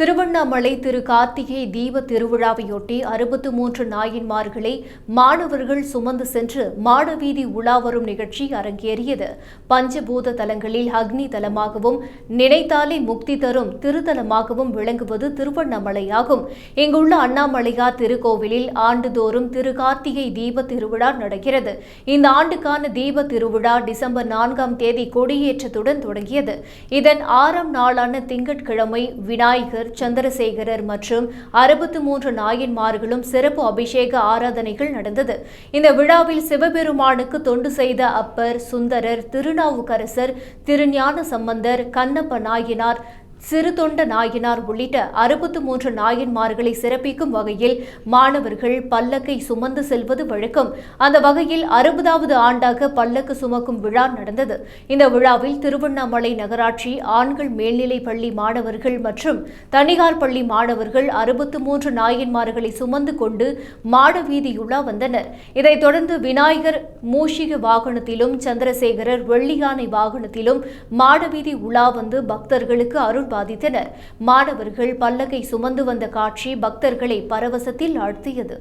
திருவண்ணாமலை திரு கார்த்திகை தீப திருவிழாவையொட்டி அறுபத்து மூன்று நாயன்மார்களை மாணவர்கள் சுமந்து சென்று மாடவீதி உலா வரும் நிகழ்ச்சி அரங்கேறியது. பஞ்சபூத தலங்களில் அக்னி தலமாகவும் நினைத்தாலே முக்தி தரும் திருத்தலமாகவும் விளங்குவது திருவண்ணாமலையாகும். இங்குள்ள அண்ணாமலையார் திருக்கோவிலில் ஆண்டுதோறும் திரு கார்த்திகை தீப திருவிழா நடக்கிறது. இந்த ஆண்டுக்கான தீப திருவிழா டிசம்பர் நான்காம் தேதி கொடியேற்றத்துடன் தொடங்கியது. இதன் ஆறாம் நாளான திங்கட்கிழமை விநாயகர் சந்திரசேகரர் மற்றும் அறுபத்து மூன்று நாயன்மார்களும் சிறப்பு அபிஷேக ஆராதனைகள் நடந்தது. இந்த விழாவில் சிவபெருமானுக்கு தொண்டு செய்த அப்பர் சுந்தரர் திருநாவுக்கரசர் திருஞான சம்பந்தர் கண்ணப்ப நாயனார் சிறுதொண்ட நாயினார் உள்ளிட்ட அறுபத்து மூன்று நாயன்மார்களை சிறப்பிக்கும் வகையில் மாணவர்கள் பல்லக்கை சுமந்து செல்வது வழக்கம். அந்த வகையில் அறுபதாவது ஆண்டாக பல்லக்கு சுமக்கும் விழா நடந்தது. இந்த விழாவில் திருவண்ணாமலை நகராட்சி ஆண்கள் மேல்நிலைப் பள்ளி மாணவர்கள் மற்றும் தனியார் பள்ளி மாணவர்கள் அறுபத்து மூன்று நாயன்மார்களை சுமந்து கொண்டு மாட வீதியுலா வந்தனர். இதைத் தொடர்ந்து விநாயகர் மூஷிக வாகனத்திலும் சந்திரசேகரர் வெள்ளியானை வாகனத்திலும் மாடவீதி உலா வந்து பக்தர்களுக்கு அருள் பாதித்தனர். மாணவர்கள் பல்லக்கை சுமந்து வந்த காட்சி பக்தர்களை பரவசத்தில் ஆழ்த்தியது.